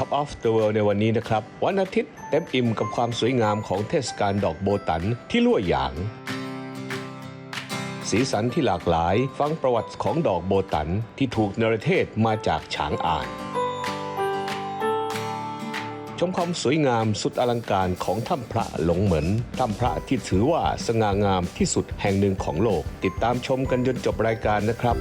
Top of the World ในวันนี้นะครับ วันอาทิตย์เต็มอิ่มกับความสวยงามของเทศกาลดอกโบตันที่ลั่วหยาง สีสันที่หลากหลายฟังประวัติของดอกโบตันที่ถูกเนรเทศมาจากฉางอ่าน ชมความสวยงามสุดอลังการของถ้ำพระหลงเหมือนถ้ำพระที่ถือว่าสง่างามที่สุดแห่งหนึ่งของโลก ติดตามชมกันจนจบรายการนะครับ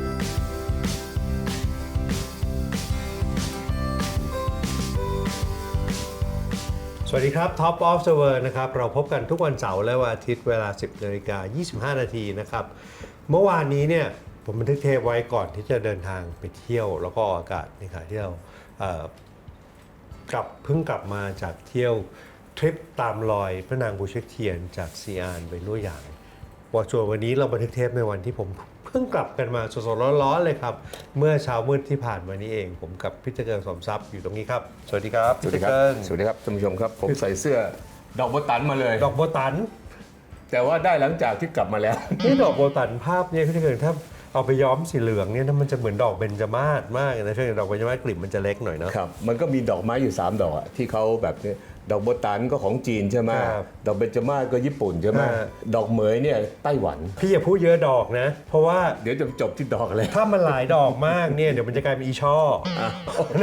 สวัสดีครับ Top of the World นะครับ เราพบกันทุกวันเสาร์และวันอาทิตย์เวลา 10นาฬิกา25 นาทีนะครับ เมื่อวานนี้เนี่ยผมบันทึกเทปไว้ก่อนที่จะเดินทางไปเที่ยว แล้วก็อากาศในขณะที่เรากลับเพิ่งกลับมาจากเที่ยวทริปตามรอยพระนางบูเชกเทียนจากซีอานไปลุยหยางว่าส่วนวันนี้เราบันทึกเทปในวันที่ผม พิ่งกลับกันมาสดๆร้อนๆเลยครับ เมื่อเช้ามืดที่ผ่านมานี้เอง ผมกับพี่เจริญสมทรัพย์อยู่ตรงนี้ครับ สวัสดีครับสวัสดีครับพี่เจญสวัสดีครับท่านผู้ชมครับ ผมใส่เสื้อดอกโบตันมาเลย ดอกโบตัน แต่ว่าได้หลังจากที่กลับมาแล้วนี่ดอกโบตันภาพเนี่ยถ้าเกิดถ้า เอาไปย้อมสีเหลืองเนี่ยนะมันจะเหมือนดอกเบญจมาศมากเลยนะช่วงดอกเบญจมาศกลิ่นมันจะเล็กหน่อยเนอะครับมันก็มีดอกไม้อยู่ 3 ดอกอะที่เขาแบบนี้ดอกโบตันก็ของจีนใช่ไหมครับดอกเบญจมาศก็ญี่ปุ่นใช่ไหมฮะ ดอกเหมยเนี่ยไต้หวัน พี่อย่าพูดเยอะดอกนะ เพราะว่าเดี๋ยวจะจบที่ดอกอะไรถ้ามันหลายดอกมากเนี่ยเดี๋ยวมันจะกลายเป็นอีช่อ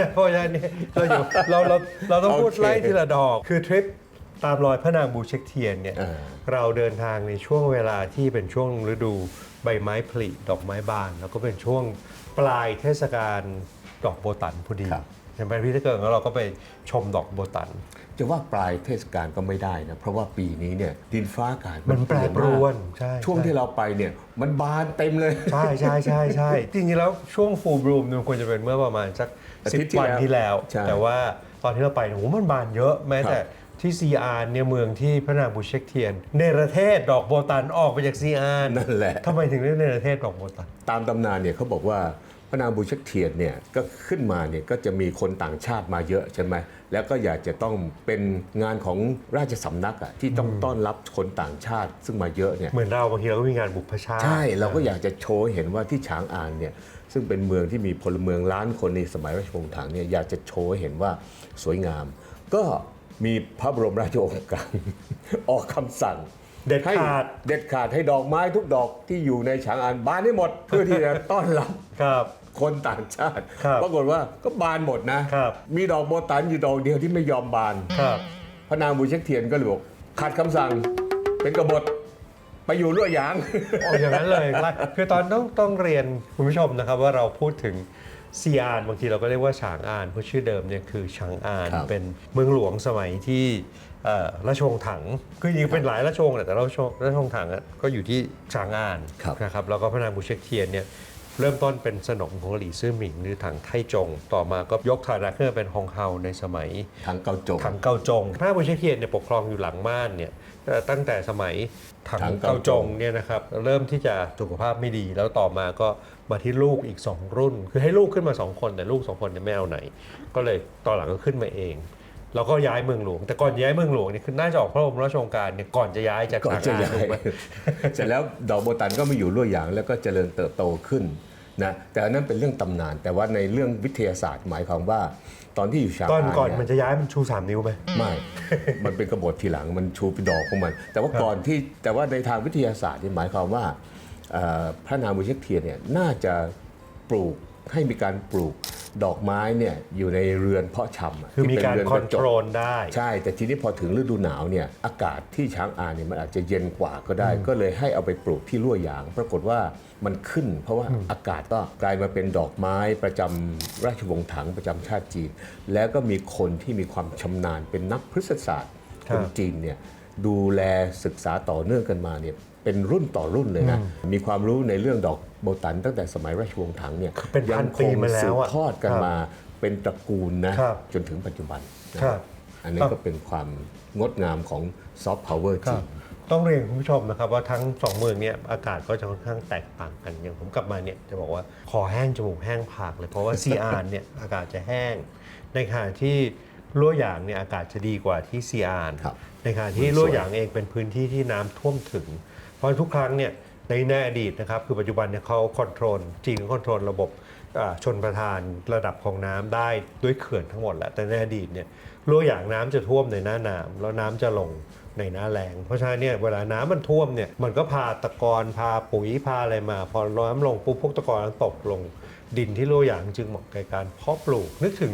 นะเพราะฉะนั้นเนี่ยเราอยู่เราเราเราต้องพูดโอเค ไล่ทีละดอก คือทริป ตามรอยพระนางบูเช็คเทียนเนี่ยอ่าเราเดินทางในช่วงเวลาที่เป็นช่วงฤดูใบไม้ผลิดอกไม้บาน แล้วก็เป็นช่วงปลายเทศกาลดอกโบตันพอดีครับ ใช่ไหมพี่ถ้าเกิดแล้วเราก็ไปชมดอกโบตัน จะว่าปลายเทศกาลก็ไม่ได้นะ เพราะว่าปีนี้เนี่ยดินฟ้าอากาศมันแปรปรวนเปลี่ยนมากใช่ ช่วงใช่ที่เราไปเนี่ยมันบานเต็มเลย ใช่ใช่ใช่ใช่จริงๆแล้วช่วงฟูลบลูมมันควรจะเป็นเมื่อประมาณสักอาสิทิบตย์ที่วันแล้วที่แล้ว ใช่แต่ว่าตอนที่เราไปเนี่ยโอ้โหมันบานเยอะแม้แต่ครับ ที่ซีอาร์เนี่ยเมืองที่พระนางบูเชกเทียนเนรเทศดอกโบตันออกไปจากซีอาร์นั่นแหละทำไมถึงเรียกเนรเทศดอกโบตัน ตามตำนานเนี่ยเขาบอกว่าพระนางบูชักเทียนเนี่ยก็ขึ้นมาเนี่ยก็จะมีคนต่างชาติมาเยอะใช่ไหมแล้วก็อยากจะต้องเป็นงานของราชสำนักอะที่ต้องต้อนรับคนต่างชาติ ซึ่งมาเยอะเนี่ยเหมือนเราบางทีเราก็มีงานบุพชาติใช่เราก็อยากจะโชว์ให้เห็นว่าที่ฉางอานเนี่ยซึ่งเป็นเมืองที่มีพลเมืองล้านคนในสมัยราชวงศ์ถังเนี่ยอยากจะโชว์ให้เห็นว่าสวยงาม ก็ มีพระบรมราชโองการ ออกคำสั่งเด็ดให้ขาดเด็ดขาดให้ดอกไม้ทุกดอกที่อยู่ในฉางอานบานให้หมด เพื่อที่จะต้อนรับครับ คนต่างชาติครับปรากฏว่าก็บานหมดนะครับ มีดอกโบตันอยู่ดอกเดียวที่ไม่ยอมบาน ครับ พระนางบูเช็คเทียนก็เลยบอกขัดคำสั่งเป็นกบฏไปอยู่ลั่วหยางออกอย่างนั้นเลยไล่คือตอนต้องต้องเรียนคุณผู้ชมนะครับว่าเราพูดถึง ซีอานบางทีเราก็เรียกว่าฉางอานเพราะชื่อเดิมเนี่ยคือฉางอานครับ เป็นเมืองหลวงสมัยที่เอ่อราชวงศ์ถังคือจริงๆเป็นหลายราชวงศ์แหละแต่ราชวงศ์ราชวงศ์ถังอะก็อยู่ที่ฉางอานครับ นะครับแล้วก็พระนางบูเชกเทียนเนี่ย เริ่มต้นเป็นสนมของหลี่ซื่อหมิงหรือถังไทจง ต่อมาก็ยกฐานะขึ้นมาเป็นฮองเฮาในสมัยทางเกาจงถังเกาจงพระบุญเชเทียนเนี่ยปกครองอยู่หลังม่านเนี่ยเอ่อตั้งแต่สมัยถังถังเกาเกาจจงงเนี่ยนะครับเริ่มที่จะสุขภาพไม่ดี แล้วต่อมาก็มาที่ลูกอีก 2 รุ่น คือให้ลูกขึ้นมา 2 คนแต่ลูก 2 คนเนี่ยไม่เอาไหน ก็เลยตอนหลังก็ขึ้นมาเอง แล้วก็ย้ายเมืองหลวง แต่ก่อนย้ายเมืองหลวงเนี่ยคือน่าจะออกพระบรมราชโองการเนี่ยก่อนจะย้ายจากก่อนจะทงย้ายถูกไหมเสร็จแล้วดอกโบตันก็มาอยู่ลั่วหยางแล้วก็เจริญเติบโตขึ้นนะแต่อันนั้นเป็นเรื่องตำนาน แต่ว่าในเรื่องวิทยาศาสตร์หมายความว่าตอนที่อยู่ชางตอนอาก่อนเยมันจะย้ายมันชู 3 นิ้วไหมไม่ มันเป็นกบฏทีหลังมันชูเป็นดอกของมัน แต่ว่าก่อนที่แต่ว่าในทางวิทยาศาสตร์นี่หมายความว่าเอ่อพระนางบุญเชกเทียนเนี่ยน่าจะปลูก ให้มีการปลูกดอกไม้เนี่ยอยู่ในเรือนเพาะชำะคือมีที่เป็นการเรือนคอนกะโทจกรลได้ ใช่ แต่ทีนี้พอถึงฤดูหนาวเนี่ยอากาศที่ช้างอานเนี่ยมันอาจจะเย็นกว่าก็ได้ ก็เลยให้เอาไปปลูกที่ลั่วหยาง ปรากฏว่ามันขึ้น เพราะว่าอากาศก็กลายมาเป็นดอกไม้ประจำราชวงศ์ถังประจำชาติจีน แล้วก็มีคนที่มีความชำนาญเป็นนักพฤกษศาสตร์ครัคบนจีนเนี่ยดูแลศึกษาต่อเนื่องกันมาเนี่ยเป็นรุ่นต่อรุ่นเลยนะมีความรู้ในเรื่องดอก โบตันตั้งแต่สมัยราชวงศ์ถังเนี่ยเป็นพันปีมาแล้วสืบอะทอดกันครับมาเป็นตระกูลนะครับจนถึงปัจจุบันนะครับอันนี้ก็เป็นความงดงามของซอฟต์พาวเวอร์ครัจีบนต้องเรียนคุณผู้ชมนะครับว่าทั้งสองเมืองเนี่ยอากาศก็จะค่อนข้างแตกต่างกันอย่างผมกลับมาเนี่ยจะบอกว่าคอแห้งจมูกแห้งผากเลยเพราะว่าซีอานเนี่ยอากาศจะแห้ง ในขณะที่ลั่วหยางเนี่ยอากาศจะดีกว่าที่ซีอานครับในขณะที่ลั่วหยางเองเป็นพื้นที่ที่น้ำท่วมถึง เพราะทุกครั้งเนี่ย ในในอดีตนะครับคือปัจจุบันเนี่ยเขาคอนโทรลจีนคอนโทรลระบบชนประทานระดับของน้ำได้ด้วยเขื่อนทั้งหมดแหละแต่ในอดีตเนี่ยรั่วอย่างน้ำจะท่วมในหน้าน้ำแล้วน้ำจะลงในหน้าแรงเพราะฉะนั้นเนี่ยเวลาน้ำมันท่วมเนี่ยมันก็พาตะกอนพาปุ๋ยพาอะไรมา พอน้ำลงปุ๊บพวกตะกอนตกลง ดินที่รั่วอย่างจึงเหมาะกับการเพาะปลูก นึกถึง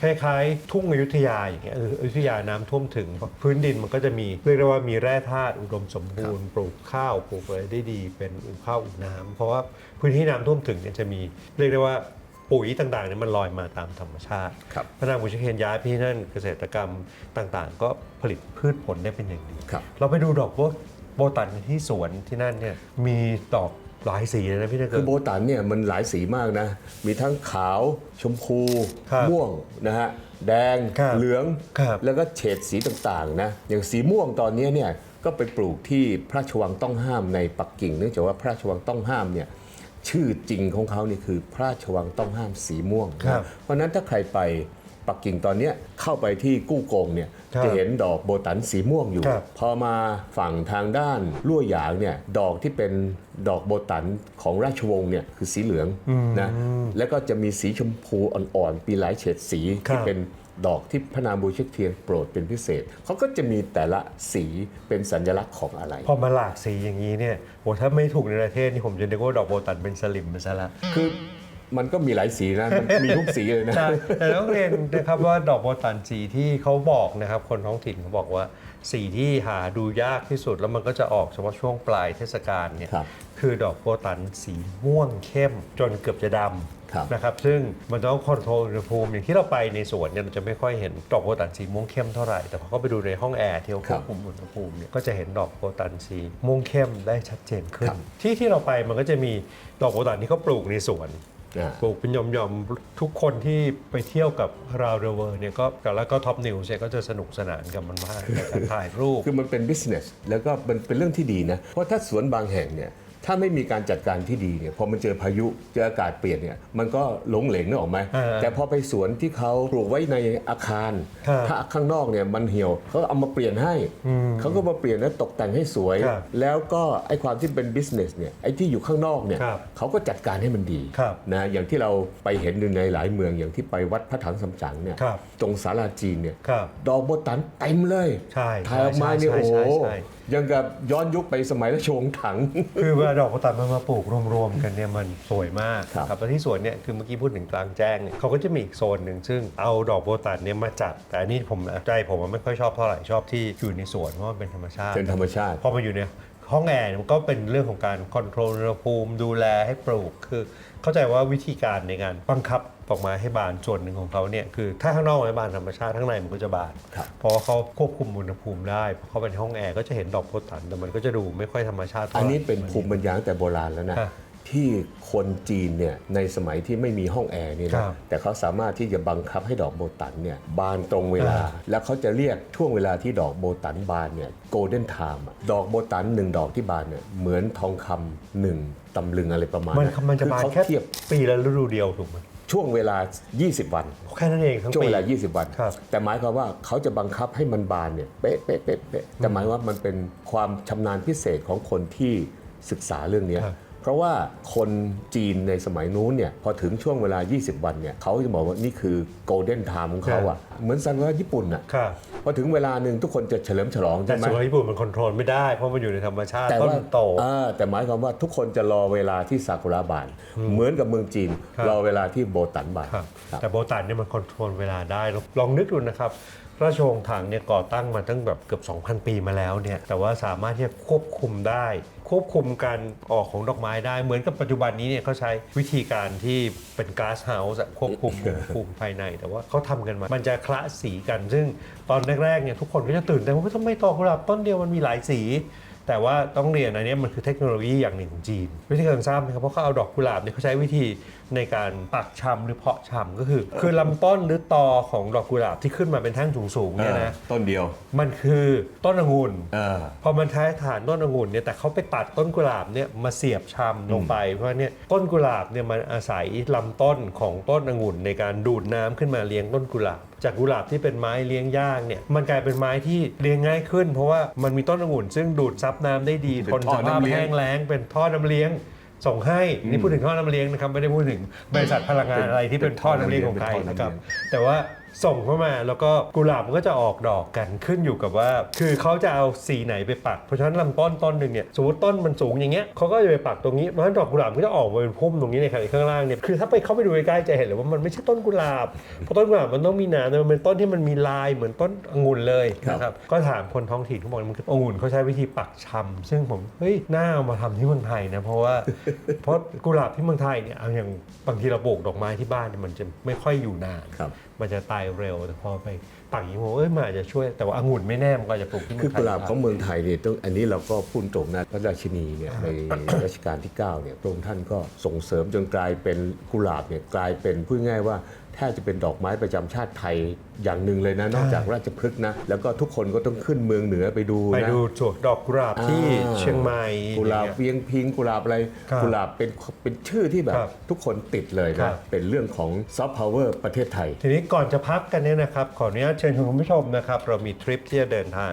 คล้ายๆ ทุ่งอยุธยาอย่างเงี้ยเอออยุธยาน้ำท่วมถึง พื้นดินมันก็จะมีเรียกได้ว่ามีแร่ธาตุอุดมสมบูรณ์ปลูกข้าวปลูกอะไรได้ดีเป็นอู่ข้าวอู่น้ำเพราะว่าพื้นที่น้ำท่วมถึงเนี่ยจะมีเรียกได้ว่าปุ๋ยต่างๆเนี่ยมันลอยมาตามธรรมชาติครับพระนางบุญเชเคนย้ายพี่นั่นเกษตรกรรมต่างๆ ก็ผลิตพืชผลได้เป็นอย่างดีครับเราไปดูดอกโบโบตันที่สวนที่นั่นเนี่ยมีดอก หลายสีเลยนะพี่ถ้าคืเกิอดโบตันเนี่ยมันหลายสีมากนะ มีทั้งขาวชมพู ครับม่วงนะฮะแดงครับเหลือง ครับแล้วก็เฉดสีต่างๆนะอย่างสีม่วงตอนนี้เนี่ยก็ไปปลูกที่พระราชวังต้องห้ามในปักกิ่งเนื่องจากว่าพระราชวังต้องห้ามเนี่ยชื่อจริงของเขานี่คือพระราชวังต้องห้ามสีม่วงนะครับ เพราะฉะนั้นถ้าใครไปปักกิ่งตอนเนี้ยเข้าไปที่กู้กงเนี่ยครับ จะเห็นดอกโบตันสีม่วงอยู่ครับพอมาฝั่งทางด้านลั่วหยางเนี่ยดอกที่เป็นดอกโบตันของราชวงศ์เนี่ยคือสีเหลืองนะแล้วก็จะมีสีชมพูอ่อนๆปีหลายเฉดสีครัที่บเป็นดอกที่พระนามบูเชกเทียนโปรดเป็นพิเศษ เขาก็จะมีแต่ละสีเป็นสัญลักษณ์ของอะไร พอมาหลากสีอย่างนี้เนี่ยโหถ้าไม่ถูกในประเทศนี่ผมจะนึกว่าดอกโบตันเป็นสลิมไปซะละคือ มันก็มีหลายสีนะมันมีทุกสีเลยนะ ใช่แต่ต้องเรียนนะครับว่าดอกโบตันสีที่เขาบอกนะครับ คนท้องถิ่นเขาบอกว่าสีที่หาดูยากที่สุดแล้วมันก็จะออกเฉพาะช่วงปลายเทศกาลเนี่ยครับคือดอกโบตันสีม่วงเข้มจนเกือบจะดครับำนะครับ ซึ่งมันต้องคอนโทรลอุณหภูมิอย่างที่เราไปในสวนเนี่ยเราจะไม่ค่อยเห็นดอกโบตันสีม่วงเข้มเท่าไหร่แต่พอเข้าไปดูในห้องแอร์ที่เขาควบคุมอุณหภูมิเนี่ยก็จะเห็นดอกโบตันสีม่วงเข้มได้ชัดเจนขึ้น ที่ที่เราไปมันก็จะมีดอกโบตันที่เขาปลูกในสวนอ่า ปลูกเป็นหย่อมๆ ทุกคนที่ไปเที่ยวกับราวเดเวอร์เนี่ยก็แล้วก็ท็อปนิวส์เนี่ยก็จะสนุกสนานกับมันมากในการถ่ายรูป คือมันเป็น business แล้วก็มันเป็นเรื่องที่ดีนะ เพราะถ้าสวนบางแห่งเนี่ย ถ้าไม่มีการจัดการที่ดีเนี่ยพอมันเจอพายุเจออากาศเปลี่ยนเนี่ยมันก็หลงเหลงนึกออกไหมอ่าแต่พอไปสวนที่เขาปลูกไว้ในอาคารครับถ้าข้างนอกเนี่ยมันเหี่ยวเขาเอามาเปลี่ยนให้เขาก็มาเปลี่ยนแล้วตกแต่งให้สวยครับแล้วก็ไอ้ความที่เป็น business เนี่ยไอ้ที่อยู่ข้างนอกเนี่ยครับเขาก็จัดการให้มันดีครับนะอย่างที่เราไปเห็นอยู่ในหลายเมืองอย่างที่ไปวัดพระถังสำจังเนี่ยครับตรงศาลาจีนเนี่ยครับดอกโบตันเต็มเลยใช่ถ่ายออกมาเนี่ยใช่โอ้โหใช่ใช่ยังกับย้อนยุคไปสมัยราชวงศ์ถัง คือเวลาดอกโบตันมันมาปลูกรวมๆกันเนี่ยมันสวยมากครับครับแล้วที่สวนเนี่ยคือเมื่อกี้พูดถึงกลางแจ้งเนี่ยเขาก็จะมีอีกโซนหนึ่งซึ่งเอาดอกโบตันเนี่ยมาจัด แต่อันนี้ผมใจผมมันไม่ค่อยชอบเท่าไหร่ชอบที่อยู่ในสวนเพราะมันเป็นธรรมชาติเป็นธรรมชาติพอมาอยู่ในห้องแอร์เนี่ยมันก็เป็นเรื่องของการคอนโทรลอุณหภูมิดูแลให้ปลูกคือ เข้าใจว่าวิธีการในการบังคับออกมาให้บานส่วนหนึ่งของเขาเนี่ยคือถ้าข้างนอกไม่บานธรรมชาติข้างในมันก็จะบานครับเพราะว่าเขาควบคุมอุณหภูมิได้พอเข้าไปในห้องแอร์ก็จะเห็นดอกโพตันแต่มันก็จะดูไม่ค่อยธรรมชาติท่าอันไหร่นี้เป็นภูมิปัญญาตั้งแต่โบราณแล้วนะครับ ที่คนจีนเนี่ยในสมัยที่ไม่มีห้องแอร์นี่ครันะบแต่เขาสามารถที่จะบังคับให้ดอกโบตันเนี่ยบานตรงเวลาอ่าแล้วเขาจะเรียกช่วงเวลาที่ดอกโบตันบานเนี่ยโกลเด้นไทม์ดอกโบตันหนึ่งดอกที่บานเนี่ยเหมือนทองคำหนึ่งตำลึงอะไรประมาณมันนั้นมันจะคือบานเขาแค่เทียบปีละฤดูเดียวถูกไหมช่วงเวลา 20 วัน แค่นั้นเองทั้งช่วงปีเวลา 20 วันครับแต่หมายความว่าเขาจะบังคับให้มันบานเนี่ยเป๊ะเป๊ะเป๊ะเป๊ะแต่หมายว่ามันเป็นความชำนาญพิเศษของคนที่ศึกษาเรื่องเนี้ยครับ เพราะว่าคนจีนในสมัยนู้นเนี่ยพอถึงช่วงเวลา 20 วันเนี่ยเขาจะบอกว่านี่คือโกลเด้นไทม์ของเขาอะเหมือนซันว่าญี่ปุ่นอะครับพอถึงเวลาหนึ่งทุกคนจะเฉลิมฉลองแต่ใช่ไหมส่วนญี่ปุ่นมันคอนโทรลไม่ได้ เพราะมันอยู่ในธรรมชาติแต่ต้นว่าโตอ่าแต่หมายความว่าทุกคนจะรอเวลาที่ซากุระบาน เหมือนกับเมืองจีน ครับ รอเวลาที่โบตันบานครับครับแต่โบตันเนี่ยมันคอนโทรลเวลาได้ลองลองนึกดูนะครับ ราชวงศ์ถังเนี่ยก่อตั้งมาตั้งแบบเกือบ 2,000 ปีมาแล้วเนี่ยแต่ว่าสามารถที่จะควบคุมได้ ควบคุมการออกของดอกไม้ได้ เหมือนกับปัจจุบันนี้เนี่ยเขาใช้วิธีการที่เป็นก๊าซเฮาส์ควบคุมอุณหภูมิภายใน แต่ว่าเขาทำกันมา มันจะคละสีกัน ซึ่งตอนแรกๆเนี่ยทุกคนก็จะตื่นเต้นว่าทำไมดอกกุหลาบต้นเดียวมันมีหลายสี แต่ว่าต้องเรียนอันเนี้ยมันคือเทคโนโลยีอย่างหนึ่งของจีน วิธีการทราบไหมครับเพราะเขาเอาดอกกุหลาบเนี่ยเขาใช้วิธีในการปักชำหรือเพาะชำก็คือ คือลำต้นหรือตอของดอกกุหลาบที่ขึ้นมาเป็นแท่งสูงๆเนี่ยนะ ต้นเดียว มันคือต้นองุ่นเออพอมันใช้ฐานต้นองุ่นเนี่ยแต่เขาไปตัดต้นกุหลาบเนี่ยมาเสียบชำลงไปเพราะเนี่ยต้นกุหลาบเนี่ยมันอาศัยลำต้นของต้นองุ่นในการดูดน้ำขึ้นมาเลี้ยงต้นกุหลาบ จากกุหลาบที่เป็นไม้เลี้ยงยากเนี่ยมันกลายเป็นไม้ที่เลี้ยงง่ายขึ้น เพราะว่ามันมีต้นองุ่นซึ่งดูดซับน้ำได้ดีเป็นทนท่สอภาพน้ำเลี้ยงแห้งแล้งเป็นท่อน้ำเลี้ยง ส่งให้นี่พูดถึงท่อน้ำเลี้ยงนะครับไม่ได้พูดถึงบริษัทพลังงานอะไรที่เป็นท่อน้ำเลี้ยงของใครนะครับแต่ว่า ส่งเข้ามาแล้วก็กุหลาบมันก็จะออกดอกกันขึ้นอยู่กับว่า คือเขาจะเอาสีไหนไปปัก เพราะฉะนั้นลำต้นต้นหนึ่งเนี่ยสมมติต้นมันสูงอย่างเงี้ยเขาก็จะไปปักตรงนี้เพราะฉะนั้นดอกกุหลาบมันก็จะออกมาเป็นพุ่มตรงนี้ในขณะที่ข้างล่างเนี่ยคือถ้าไปเข้าไปดูใกล้ๆจะเห็นเลยว่ามันไม่ใช่ต้นกุหลาบเพราะต้นกุหลาบมันต้องมีหนามแต่มันเป็นต้นที่มันมีลายเหมือนต้นองุ่นเลยนะครับก็ถามคนท้องถิ่นเขาบอกมันคือองุ่นเขาใช้วิธีปักชำซึ่งผมเฮ้ยน่าเอามาทำที่เมืองไทยนะเพราะว่าเพราะกุหลาบที่เมืองไทยเนี่ยเอาอย่างบางทีเราปลูกดอกไม้ที่บ้านเนี่ยมันจะไม่ค่อยอยู่นานครับมันจะตายเร็ว แต่พอไปปักอย่างนี้ผมว่าเอ้ยมันอาจจะช่วยแต่ว่าองุ่นไม่แน่มันก็อาจจะปลูกที่เมืคือองไทยกุหลาบของได้เมืองไทยเนี่ยต้องอันนี้เราก็พูดตรงนะพระราชินีเนี่ยในรัชกาลที่9เนี่ยพระองค์ท่านก็ส่งเสริมจนกลายเป็นกุหลาบเนี่ยกลายเป็นพูดง่ายๆว่า แทบจะเป็นดอกไม้ประจำชาติไทยอย่างหนึ่งเลยนะ นอกจากราชพฤกษ์นะ แล้วก็ทุกคนก็ต้องขึ้นเมืองเหนือไปดูไปนะ ดูสวนดอกกุหลาบที่อ่า เชียงใหม่ กุหลาบเนี่ยเวียงพิงกุหลาบอะไรครับกุหลาบเป็นเป็นชื่อที่แบบครับทุกคนติดเลยครันะบ เป็นเรื่องของซอฟต์พาวเวอร์ประเทศไทย ทีนี้ก่อนจะพักกันเนี่ยนะครับ ขออนุญาตเชิญชวนคุณผู้ชมนะครับ เรามีทริปที่จะเดินทาง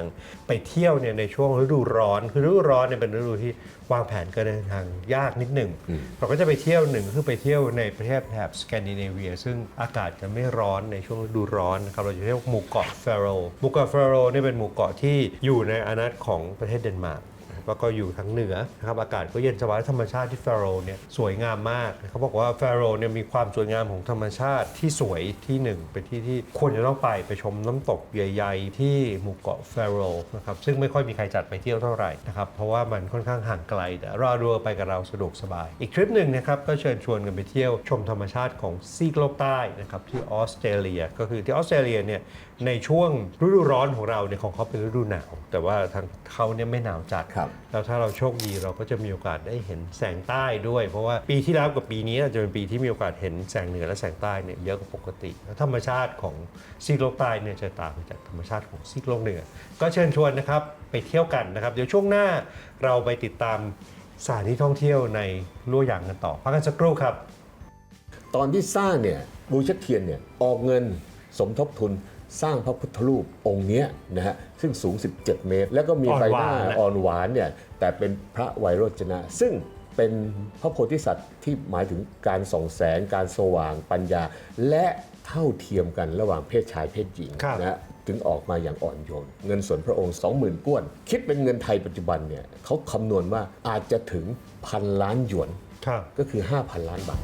ไปเที่ยวเนี่ยในช่วงฤดูร้อนคือฤดูร้อนเนี่ยเป็นฤดูที่วางแผนการเดินทางยากนิดหนึ่งเราก็จะไปเที่ยวหนึ่งก็คือไปเที่ยวในประเทศแถบสแกนดิเนเวีย ซึ่งอากาศจะไม่ร้อนในช่วงฤดูร้อนนะครับเราจะเที่ยวหมู่เกาะเฟโรหมู่เกาะเฟโรเนี่ยเป็นหมู่เกาะที่อยู่ในอาณาจักรของประเทศเดนมาร์ก แล้วก็อยู่ทางเหนือนะครับอากาศก็เย็นสบายธรรมชาติที่ฟาโรเนี่ยสวยงามมากเขาบอกว่าฟาโรเนี่ยมีความสวยงามของธรรมชาติที่สวยที่หนึ่งเป็นที่ที่ควรจะต้องไปไปชมน้ำตกใหญ่ๆ ที่หมู่เกาะฟาโรนะครับซึ่งไม่ค่อยมีใครจัดไปเที่ยวเท่าไหร่นะครับเพราะว่ามันค่อนข้างห่างไกลแต่รอดูไปกับเราสะดวกสบาย อีกทริปหนึ่งนะครับก็เชิญชวนกันไปเที่ยวชมธรรมชาติของซีกโลกใต้นะครับที่ออสเตรเลีย ก็คือที่ออสเตรเลียเนี่ย ในช่วงฤดูร้อนของเราเนี่ยของเขาเป็นฤดูหนาว แต่ว่าทางเขาเนี่ยไม่หนาวจัด ครับ แล้วถ้าเราโชคดีเราก็จะมีโอกาสได้เห็นแสงใต้ด้วย เพราะว่าปีที่แล้วกับปีนี้อาจจะเป็นปีที่มีโอกาสเห็นแสงเหนือและแสงใต้เนี่ยเยอะกว่าปกติแล้วธรรมชาติของซีกโลกใต้เนี่ยจะต่างไปจากธรรมชาติของซีกโลกเหนือ ก็เชิญชวนนะครับไปเที่ยวกันนะครับ เดี๋ยวช่วงหน้าเราไปติดตามสถานที่ท่องเที่ยวในลั่วอย่างกันต่อพักกันสักครู่ครับ ตอนที่สร้างเนี่ยบูชาเทียนเนี่ยออกเงินสมทบทุน สร้างพระพุทธรูปองค์เนี้ยนะฮะซึ่งสูง 17 เมตร แล้วก็มีอ่อนใบหหวานน้านะอ่อนหวานเนี่ยแต่เป็นพระไวยโรจนะ ซึ่งเป็นพระโพธิสัตว์ที่หมายถึงการส่องแสง การสว่างปัญญา และเท่าเทียมกันระหว่างเพศชายเพศหญิงครับนะฮะถึงออกมาอย่างอ่อนโยน เงินส่วนพระองค์ 20,000ก้วน คิดเป็นเงินไทยปัจจุบันเนี่ยเขาคำนวณว่าอาจจะถึงพันล้านหยวนครับก็คือ 5,000 ล้านบาท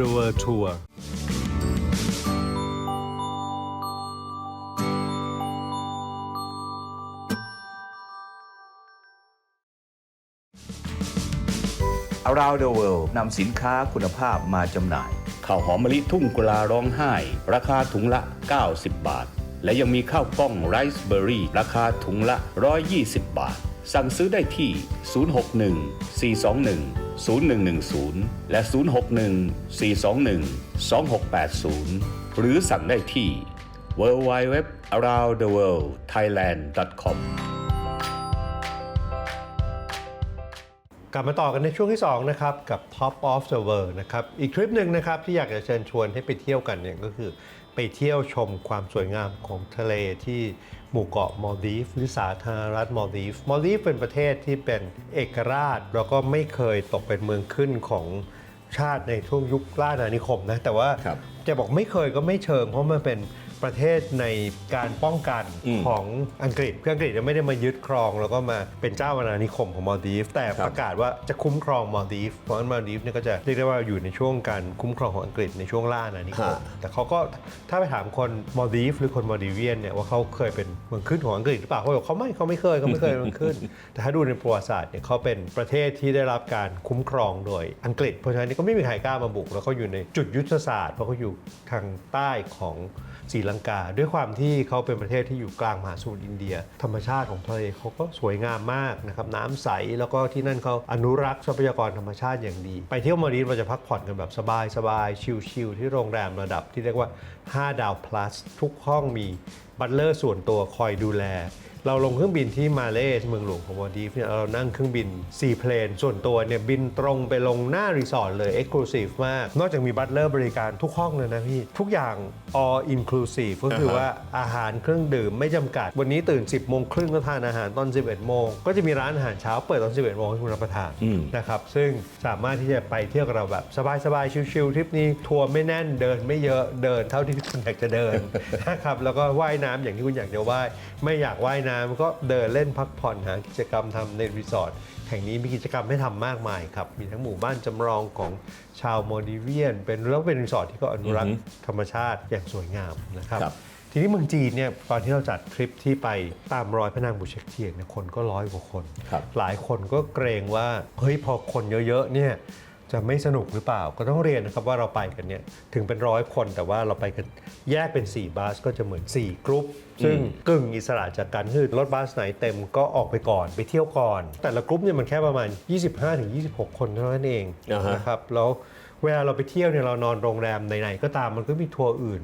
the world tour อ r o u n d the World นำสินค้าคุณภาพมาจำหน่ายข้าวหอมมะลิทุ่งกุลาร้องไห้ ราคาถุงละ 90 บาท และยังมีข้าวกล้องไรซ์เบอร์รี่ราคาถุงละ 120 บาท สั่งซื้อได้ที่ 061 421 0110 และ 061 421 2680 หรือสั่งได้ที่ www aroundtheworldthailand.com กลับมาต่อกันในช่วงที่ 2 นะครับ กับ Top of the World นะครับ อีกทริปหนึ่งนะครับ ที่อยากจะเชิญชวนให้ไปเที่ยวกันเนี่ยก็คือ ไปเที่ยวชมความสวยงามของทะเลที่หมู่เกาะมอลดีฟหรือสาธารณรัฐมอลดีฟมอลดีฟเป็นประเทศที่เป็นเอกราช แล้วก็ไม่เคยตกเป็นเมืองขึ้นของชาติในช่วงยุคล่าอาณานิคมนะแต่ว่าครับจะบอกไม่เคยก็ไม่เชิง เพราะมันเป็น ประเทศในการป้องกันอืมของอังกฤษคืออังกฤษยังไม่ได้มายึดครอง แล้วก็มาเป็นเจ้าอาณานิคมของมาลดีฟแต่ครับประกาศว่าจะคุ้มครองมาลดีฟเพราะฉะนั้นมาลดีฟเนี่ยก็จะเรียกได้ว่าอยู่ในช่วงการคุ้มครองของอังกฤษในช่วงล่าอาณานิคมฮะแต่เขาก็ถ้าไปถามคนมาลดีฟหรือคนมาลดีเวียนเนี่ยว่าเขาเคยเป็นเมืองขึ้นของอังกฤษหรือเปล่าเขาบอกเขาไม่เขาไม่เคยเขาไม่เคยเป็นเมืองขึ้น แต่ถ้าดูในประวัติศาสตร์เนี่ยเขาเป็นประเทศที่ได้รับการคุ้มครองโดยอังกฤษ เพราะฉะนั้นก็ไม่มีใครกล้ามาบุกแล้วเขาอยู่ในจุดยุทธศาสตร์เพราะเขาอยู่ทางใต้ของ ศรีลังกา ด้วยความที่เขาเป็นประเทศที่อยู่กลางมหาสมุทรอินเดีย ธรรมชาติของทะเลเขาก็สวยงามมากนะครับน้ำใสแล้วก็ที่นั่นเขาอนุรักษ์ทรัพยากรธรรมชาติอย่างดี ไปเที่ยวมาดีนเราจะพักผ่อนกันแบบสบายๆชิลๆที่โรงแรมระดับที่เรียกว่า 5 ดาว plus ทุกห้องมีบัตเลอร์ส่วนตัวคอยดูแล เราลงเครื่องบินที่มาเลย์เมืองหลวงของมอลดีฟเนี่ยเรานั่งเครื่องบิน4เพลนส่วนตัวเนี่ยบินตรงไปลงหน้ารีสอร์ทเลย Exclusive มาก นอกจากมีบัตเลอร์บริการทุกห้องเลยนะพี่ ทุกอย่าง all inclusive ก็คือว่าอาหารเครื่องดื่มไม่จำกัด วันนี้ตื่น 10โมงครึ่งก็ทานอาหารตอน 11โมงก็จะมีร้านอาหารเช้าเปิดตอน 11โมงให้คุณรับประทานอืมนะครับซึ่งสามารถที่จะไปเที่ยวกับเราแบบสบายๆชิลๆทริปนี้ทัวร์ไม่แน่นเดินไม่เยอะเดินเท่าที่คุณอยากจะเดินนะครับแล้วก็ว่ายน้ำอย่างที่คุณอยากจะว่ายไม่อยากว่ายน้ำก็เดินเล่นพักผ่อนหากิจกรรมทำในรีสอร์ทแห่งนี้มีกิจกรรมให้ทำมากมายครับ มีทั้งหมู่บ้านจำลองของชาวโมดิเวียน เป็นแล้วเป็นรีสอร์ทที่ก็อนุรักษ์ธรรมชาติอย่างสวยงามนะครับครับทีนี้เมืองจีนเนี่ยตอนที่เราจัดทริปที่ไปตามรอยพระนางบูเช็กเทียนเนี่ยคนก็ร้อยกว่าคนครับหลายคนก็เกรงว่าเฮ้ยพอคนเยอะๆเนี่ยจะไม่สนุกหรือเปล่าก็ต้องเรียนนะครับว่าเราไปกันเนี่ยถึงเป็นร้อยคนแต่ว่าเราไปกันแยกเป็น 4บัสก็จะเหมือน 4 กรุ๊ป ซึ่งกึ่งอิสระจากกันคือรถบัสไหนเต็มก็ออกไปก่อนไปเที่ยวก่อน แต่ละกรุ๊ปเนี่ยมันแค่ประมาณ 25-26 คนเท่านั้นเองอ่าฮะนะครับแล้วเวลาเราไปเที่ยวเนี่ยเรานอนโรงแรมไหนๆก็ตามมันก็มีทัวร์อื่น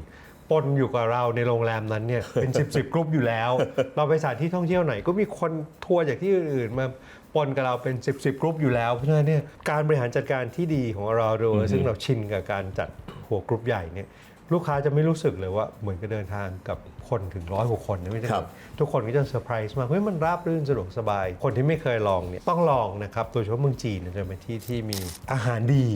ปนอยู่กับเราในโรงแรมนั้นเนี่ยเป็น 10บสกรุ๊ปอยู่แล้ว เราไปสถานที่ท่องเที่ยวไหนก็มีคนทัวร์จากที่อื่นๆมาปนกับเราเป็น 10บสกรุ๊ปอยู่แล้วเพราะฉะนั้นเนี่ยการบริหารจัดการที่ดีของเราโดยซึ่งเราชินกับการจัดหัวกรุ๊ปใหญ่เนี่ย ลูกค้าจะไม่รู้สึกเลยว่าเหมือนกับเดินทางกับคนถึงร้อยกว่าคนนะไม่ใช่ครับทุกคนก็จะเซอร์ไพรส์มากเฮ้ยมันราบรื่นสะดวกสบาย คนที่ไม่เคยลองเนี่ยต้องลองนะครับโดยเฉพาะเมืองจีนเนี่ยจะเป็นที่ที่มีอาหารดี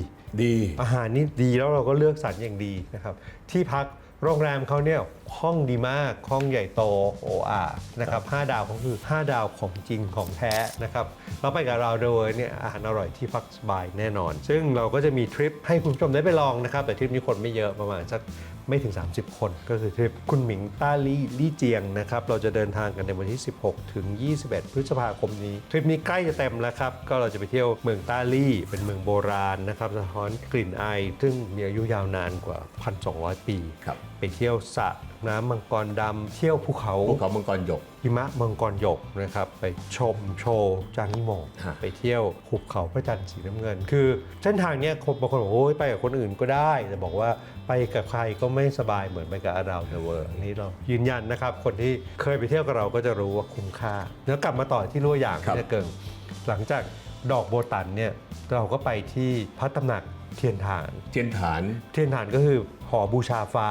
ดี อาหารนี่ดีแล้วเราก็เลือกสรรอย่างดีนะครับที่พักโรงแรมเขาเนี่ย ห้องดีมาก ห้องใหญ่โตโออานะครับ5ดาวเขาคือ 5 ดาวของจริงของแท้นะครับเราไปกับเราโดยเนี่ยอาหารอร่อยที่พักสบายแน่นอน ซึ่งเราก็จะมีทริปให้คุณผู้ชมได้ไปลองนะครับ แต่ทริปนี้คนไม่เยอะประมาณสักไม่ถึง 30 คนก็คือทริปคุณหมิงต้าลี่ลี่เจียงนะครับ เราจะเดินทางกันในวันที่ 16 ถึง 21 พฤษภาคมนี้ ทริปนี้ใกล้จะเต็มแล้วครับ ก็เราจะไปเที่ยวเมืองต้าลี่ เป็นเมืองโบราณนะครับสะท้อนกลิ่นไอายซึ่งมีอายุยาวนานกว่า 1,200 ปีครับไปเที่ยวสระน้ำมังกรดำเที่ยวภูเขาภูเขามังกรหยก หิมะมังกรหยกนะครับไปชมโชว์จางนิโมงฮะ ไปเที่ยวหุบเขาพระจันทร์สีน้ำเงิน คือเส้นทางเนี้ยคนบางคนบอกโอ้ยไปกับคนอื่นก็ได้ แต่บอกว่าไปกับใครก็ไม่สบายเหมือนไปกับเราเดอะเวิร์อันนี้เรายืนยันนะครับ คนที่เคยไปเที่ยวกับเราก็จะรู้ว่าคุ้มค่าแล้วกลับมาต่อที่รั่วอย่างครับ ที่เกิงหลังจากดอกโบตันเนี่ยเราก็ไปที่พระตำหนักเทียนฐาน เทียนฐาน เทียนฐานก็คือ หอบูชาฟ้า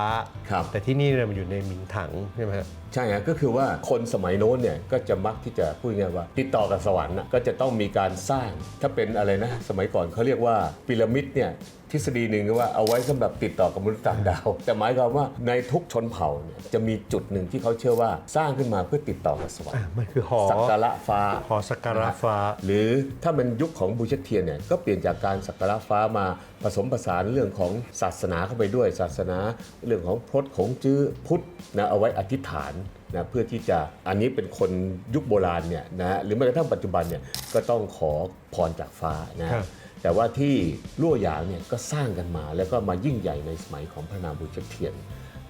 ครับ แต่ที่นี่เนี่ยมันอยู่ในหมิงถังใช่ไหมฮะ ใช่ฮะก็คือว่าคนสมัยโน้นเนี่ยก็จะมักที่จะพูดง่ายๆว่า ติดต่อกับสวรรค์น่ะก็จะต้องมีการสร้างถ้าเป็นอะไรนะ สมัยก่อนเขาเรียกว่าพีระมิดเนี่ยทฤษฎีหนึ่งก็ว่าเอาไว้สำหรับติดต่อกับมนุษย์ต่างดาว แต่หมายความว่าในทุกชนเผ่าเนี่ยจะมีจุดหนึ่งที่เขาเชื่อว่าสร้างขึ้นมาเพื่อติดต่อกับสวรรอะค์มันคือหอสักการะฟ้าหอสักการะฟ้า หรือถ้ามันยุคของบูชเทียนเนี่ยก็เปลี่ยนจากการสักการะฟ้ามาผสมผสานเรื่องของศาสนาเข้าไปด้วยศาสนา เรื่องของพจน์ของจื้อพุทธนะเอาไว้อธิษฐานนะเพื่อที่จะอันนี้เป็นคนยุคโบราณเนี่ยนะหรือแม้กระทั่งปัจจุบันเนี่ยก็ต้องขอพรจากฟ้านะครับ แต่ว่าที่ลั่วหยางเนี่ยก็สร้างกันมา แล้วก็มายิ่งใหญ่ในสมัยของพระนางบูชเทียน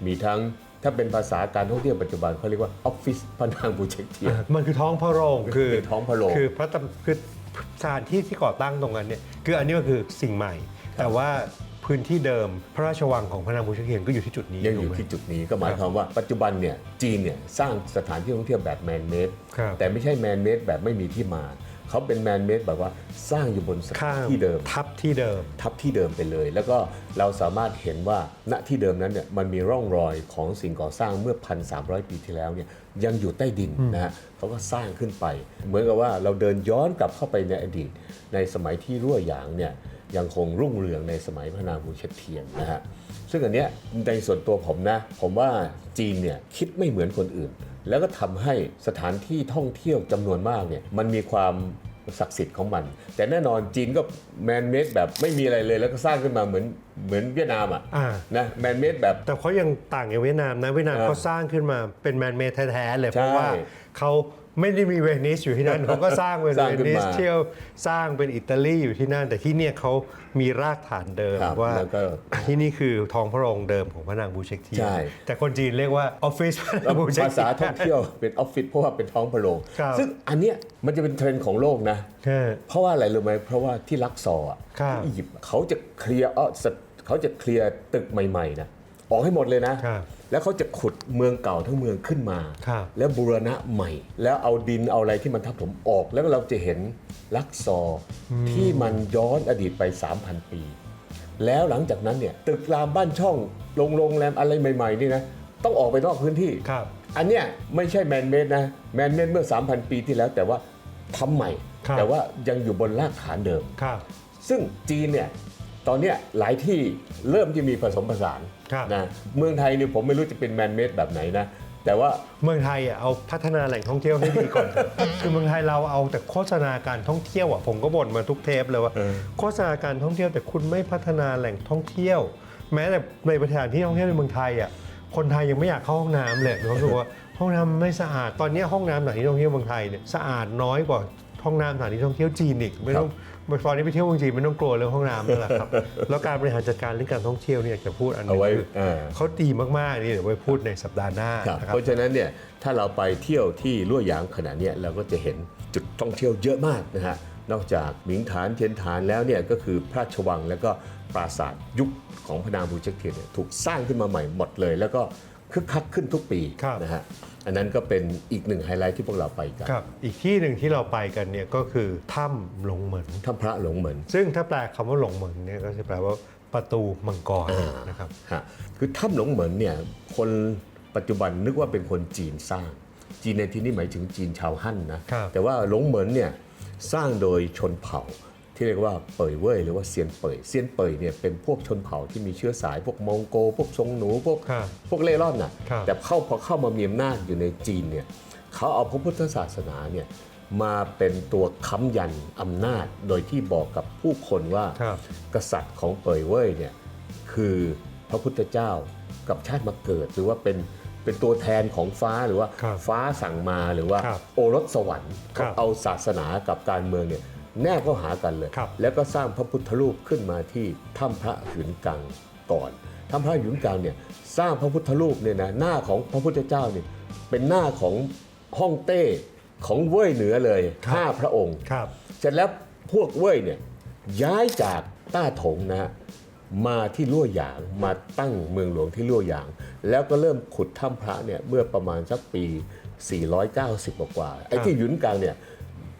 มีทั้งถ้าเป็นภาษาการท่องเที่ยวปัจจุบันเขาเรียกว่าออฟฟิศพระนางบูชเทียน มันคือท้องพระโรงคือเป็นท้องพระโรงคือพระตำคือสถานที่ที่ก่อตั้งตรงนั้นเนี่ยคืออันนี้ก็คือสิ่งใหม่ แต่ว่าพื้นที่เดิมพระราชวังของพระนางบูชาเทียนก็อยู่ที่จุดนี้ยังอยู่ถูกไหมที่จุดนี้ก็หมายความว่าปัจจุบันเนี่ยจีนเนี่ยสร้างสถานที่ท่องเที่ยวแบบแมนเมดครับแต่ไม่ใช่แมนเมดแบบไม่มีที่มา เขาเป็นแมนเมดแบบว่าสร้างอยู่บนสถาข้านงที่เดิม ทับที่เดิม ทับที่เดิมไปเลย แล้วก็เราสามารถเห็นว่าณที่เดิมนั้นเนี่ยมันมีร่องรอยของสิ่งก่อสร้างเมื่อ 1,300 ปีที่แล้วเนี่ยยังอยู่ใต้ดินนะฮะเขาก็สร้างขึ้นไป เหมือนกับว่าเราเดินย้อนกลับเข้าไปในอดีต ในสมัยที่รั่วหยางเนี่ยยังคงรุ่งเรืองในสมัยพระนางบูชเทียนนะฮะซึ่งอันเนี้ยในส่วนตัวผมนะผมว่าจีนเนี่ยคิดไม่เหมือนคนอื่น แล้วก็ทำให้สถานที่ท่องเที่ยวจำนวนมากเนี่ยมันมีความศักดิ์สิทธิ์ของมัน แต่แน่นอนจีนก็แมนเมดแบบไม่มีอะไรเลยแล้วก็สร้างขึ้นมาเหมือนเหมือนเวียดนามอะอ่านะแมนเมดแบบ แต่เขายังต่างกับเวียดนามนะเวียดนามเออเขาสร้างขึ้นมาเป็นแมนเมดแท้ๆเลยใช่เพราะว่าเขา ไม่ได้มีเวนิสอยู่ที่นั่นเขาก็สร้างเป็นสร้างเวขึ้นนิสมาเที่ยวสร้างเป็นอิตาลีอยู่ที่นั่น แต่ที่เนี่ยเขามีรากฐานเดิมครับว่า แล้วก็ ที่นี่คือท้องพระโรงเดิมของพระนางบูเช็กเทียนใช่ แต่คนจีนเรียกว่าออฟฟิศพระนางบูเช็กภาษาท่องเที่ยวเป็นออฟฟิศเพราะว่าเป็นท้องพระโรงครับ ซึ่งอันเนี้ยมันจะเป็นเทรนด์ของโลกนะ ใช่ เพราะว่าอะไรรู้ไหมเพราะว่าที่ลักซอร์อะครับที่อียิปต์อะเขาจะเคลียร์เออสเขาจะเคลียร์ตึกใหม่ๆนะออกให้หมดเลยนะครับ แล้วเขาจะขุดเมืองเก่าทั้งเมืองขึ้นมา ครับแล้วบูรณะใหม่ แล้วเอาดินเอาอะไรที่มันทับถมออก แล้วเราจะเห็นลักซอร์ที่มันย้อนอดีตไป 3,000 ปี แล้วหลังจากนั้นเนี่ยตึกรามบ้านช่องโรงโรงแรมอะไรใหม่ๆนี่นะต้องออกไปนอกพื้นที่ ครับ อันเนี้ยไม่ใช่แมนเมดนะแมนเมดเมื่อ 3,000 ปีที่แล้ว แต่ว่าทำใหม่ ครับ แต่ว่ายังอยู่บนรากฐานเดิม ครับ ซึ่งจีนเนี่ย ตอนเนี้ยหลายที่เริ่มที่มีผสมผสานครับนะเมืองไทยเนี่ยผมไม่รู้จะเป็นแมนเมดแบบไหนนะแต่ว่าเมืองไทยอะเอาพัฒนาแหล่งท่องเที่ยวให้ดีก่อนเถอะคือเมืองไทยเราเอาแต่โฆษณาการท่องเที่ยวอะผมก็บ่นมาทุกเทปเลยว่าเออโฆษณาการท่องเที่ยวแต่คุณไม่พัฒนาแหล่งท่องเที่ยว แม้แต่ในประเทศที่ท่องเที่ยวในเมืองไทยอะคนไทยยังไม่อยากเข้าห้องน้ำเลยรู้สึกว่าห้องน้ำไม่สะอาดตอนนี้ห้องน้ำสถานที่ท่องเที่ยวเมืองไทยเนี่ยสะอาดน้อยกว่าห้องน้ำสถานที่ท่องเที่ยวจีนอีกไม่ต้อง ตอนนี้ไปเที่ยวเมืองจีนไม่ต้องกลัวเรื่องห้องน้ำแล้วล่ะครับ แล้วการบริหารจัดการเรื่องการท่องเที่ยวเนี่ยจะพูดอันหนึเอางไว้คือเออเขาดีมากๆนี่เดี๋ยวไว้พูดในสัปดาห์หน้าครับนะครับเพราะฉะนั้นเนี่ยถ้าเราไปเที่ยวที่ลั่วหยางขณะเนี้ยเราก็จะเห็นจุดท่องเที่ยวเยอะมากนะฮะนอกจากหมิงฐานเทียนฐานแล้วเนี่ยก็คือพระราชวังแล้วก็ปราสาทยุคของพระนางบูเช็กเทียนเนี่ยถูกสร้างขึ้นมาใหม่หมดเลย แล้วก็ คึกคักขึ้นทุกปีครับ นะฮะอันนั้นก็เป็นอีกหนึ่งไฮไลท์ที่พวกเราไปกันครับ อีกที่หนึ่งที่เราไปกันเนี่ยก็คือถ้ำหลงเหมือน ถ้ำพระหลงเหมือน ซึ่งถ้าแปลคำว่าหลงเหมือนเนี่ยก็จะแปลว่าประตูมังกรอ่าน นะครับ ฮะคือถ้ำหลงเหมือนเนี่ยคนปัจจุบันนึกว่าเป็นคนจีนสร้าง จีนในที่นี้หมายถึงจีนชาวฮั่นนะครับ แต่ว่าหลงเหมือนเนี่ยสร้างโดยชนเผ่า ที่เรียกว่าเป่ยเว่ยหรือว่าเซียนเป่ยเซียนเป่ยเนี่ยเป็นพวกชนเผ่าที่มีเชื้อสายพวกมองโก พวกชงหนูพวกครับพวกเล่ร่อนน่ะครับแต่เข้าพอเข้ามามีอำนาจอยู่ในจีนเนี่ยเขาเอาพระพุทธศาสนาเนี่ยมาเป็นตัวค้ำยันอำนาจโดยที่บอกกับผู้คนว่าครับกษัตริย์ของเป่ยเว่ยเนี่ยคือพระพุทธเจ้ากับชาติมาเกิดหรือว่าเป็นเป็นตัวแทนของฟ้าหรือว่าครับฟ้าสั่งมาหรือว่าครับโอรสสวรรค์ครับเอาศาสนากับการเมืองเนี่ย แนบเข้าหากันเลยครับแล้วก็สร้างพระพุทธรูปขึ้นมาที่ถ้ำพระหืนกังก่อนถ้ำพระหืนกังเนี่ยสร้างพระพุทธรูปเนี่ยนะหน้าของพระพุทธเจ้าเนี่ยเป็นหน้าของฮ่องเต้ของเว่ยเหนือเลยห้าพระองค์ครับเสร็จแล้วพวกเว่ยเนี่ยย้ายจากต้าถงนะฮะมาที่ลั่วหยางมาตั้งเมืองหลวงที่ลั่วหยาง แล้วก็เริ่มขุดถ้ำพระเนี่ยเมื่อประมาณสักปี 490 กว่ากว่าๆไอ้ที่หยุนกลางเนี่ย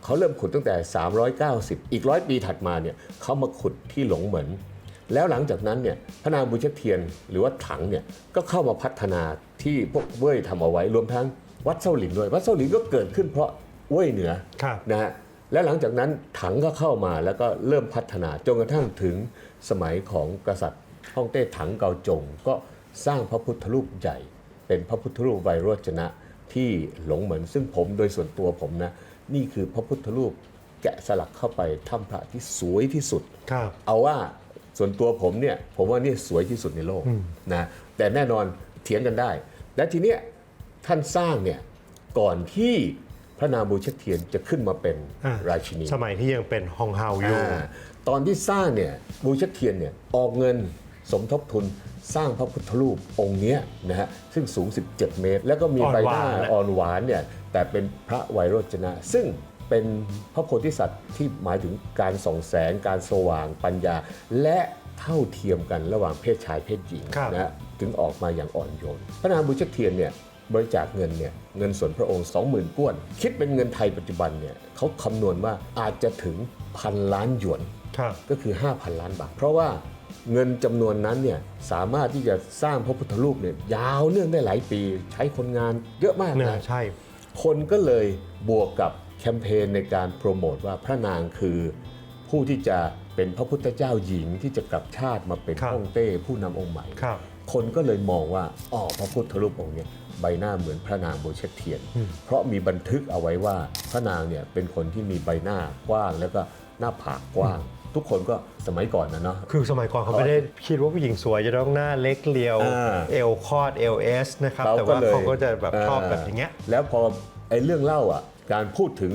เขาเริ่มขุดตั้งแต่ 390 อีกร้อยปีถัดมาเนี่ยเขามาขุดที่หลงเหมือน แล้วหลังจากนั้นเนี่ยพระนางบุญเชกเทียนหรือว่าถังเนี่ยก็เข้ามาพัฒนาที่พวกเว่ยทำเอาไว้รวมทั้งวัดเซาหลินด้วย วัดเซาหลินก็เกิดขึ้นเพราะเว่ยเหนือครับนะฮะและหลังจากนั้นถังก็เข้ามาแล้วก็เริ่มพัฒนาจนกระทั่งถึงสมัยของกษัตริย์ฮ่องเต้ถังเกาจง ก็สร้างพระพุทธรูปใหญ่ เป็นพระพุทธรูปไวโรจนะที่หลงเหมือนซึ่งผมโดยส่วนตัวผมนะ นี่คือพระพุทธรูปแกะสลักเข้าไปถ้ำพระที่สวยที่สุด ครับ เอาว่าส่วนตัวผมเนี่ยผมว่านี่สวยที่สุดในโลกนะแต่แน่นอนเถียงกันได้ และทีเนี้ยท่านสร้างเนี่ยก่อนที่พระนางบูชกเทียนจะขึ้นมาเป็นอ่า ราชินี สมัยที่ยังเป็นฮองเฮาอยู่ อ่าตอนที่สร้างเนี่ยบูชกเทียนเนี่ยออกเงินสมทบทุนสร้างพระพุทธรูปองค์เนี้ยนะฮะซึ่งสูง 17 เมตร แล้วก็มีอ่อนใบหหวาน้านแหละอ่อนหวานเนี่ย แต่เป็นพระไวยโรจนะ ซึ่งเป็นพระโพธิสัตว์ที่หมายถึงการส่องแสง การสว่างปัญญา และเท่าเทียมกันระหว่างเพศชายเพศหญิงครับนะฮะถึงออกมาอย่างอ่อนโยน พระนางบุญเชกเทียนเนี่ยบริจาคเงินเนี่ยเงินส่วนพระองค์ 20,000ก้วน คิดเป็นเงินไทยปัจจุบันเนี่ยเขาคำนวณว่าอาจจะถึงพันล้านหยวนครับก็คือ 5,000 ล้านบาท เพราะว่าเงินจำนวนนั้นเนี่ยสามารถที่จะสร้างพระพุทธรูปเนี่ยยาวเนื่องได้หลายปี ใช้คนงานเยอะมากเนี่ยนะใช่ คนก็เลยบวกกับแคมเปญในการโปรโมทว่าพระนางคือผู้ที่จะเป็นพระพุทธเจ้าหญิงที่จะกลับชาติมาเป็นครับฮ่องเต้ผู้นำองค์ใหม่ครับคนก็เลยมองว่าอ๋อพระพุทธรูปองค์เนี่ยใบหน้าเหมือนพระนางโบเชตเทียน เพราะมีบันทึกเอาไว้ว่าพระนางเนี่ยเป็นคนที่มีใบหน้ากว้างแล้วก็หน้าผากกว้าง ทุกคนก็สมัยก่อนนะเนาะ คือสมัยก่อนเขาไม่ได้คิดว่าผู้หญิงสวยจะต้องหน้าเล็กเรียว อ่าเอวคอดเอลเอสนะครับแต่ว่าเขาก็จะแบบชอบแบบอย่างเงี้ย แล้วพอไอ้เรื่องเล่าอะการพูดถึง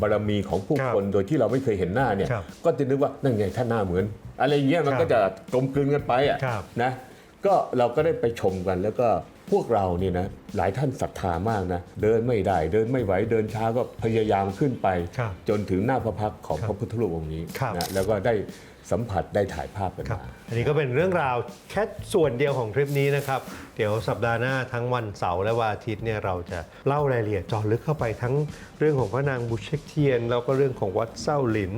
บารมีของผู้ครับคนโดยที่เราไม่เคยเห็นหน้าเนี่ยครับก็จะนึกว่านั่นไงท่านหน้าเหมือน อะไรเงี้ยมันครับก็จะกลมกลืนกันไปอะครับ นะก็เราก็ได้ไปชมกันแล้วก็ พวกเรานี่นะหลายท่านศรัทธามากนะเดินไม่ได้เดินไม่ไหวเดินช้าก็พยายามขึ้นไป ครับจนถึงหน้าพระพักตร์ของครับพระพุทธรูปองค์นี้ครับ นะแล้วก็ได้สัมผัสได้ถ่ายภาพกันครับ มา อันนี้ก็เป็นเรื่องราวแค่ส่วนเดียวของทริปนี้นะครับ เดี๋ยวสัปดาห์หน้าทั้งวันเสาร์และวันอาทิตย์เนี่ยเราจะเล่ารายละเอียดเจอลึกเข้าไปทั้งเรื่องของพระนางบุเชกเทียน แล้วก็เรื่องของวัดเส้าหลิน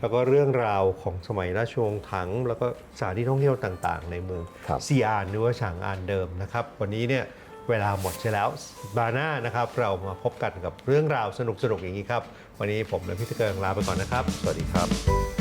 แล้วก็เรื่องราวของสมัยราชวงศ์ถัง แล้วก็สถานที่ท่องเที่ยวต่างๆ ในเมืองครับซีอานหรือว่าฉางอานเดิมนะครับ วันนี้เนี่ยเวลาหมดใช่แล้วสัปดาห์หน้านะครับ เรามาพบกันกับเรื่องราวสนุกๆอย่างนี้ครับ วันนี้ผมและพี่ตะเกิงลาไปก่อนนะครับ สวัสดีครับ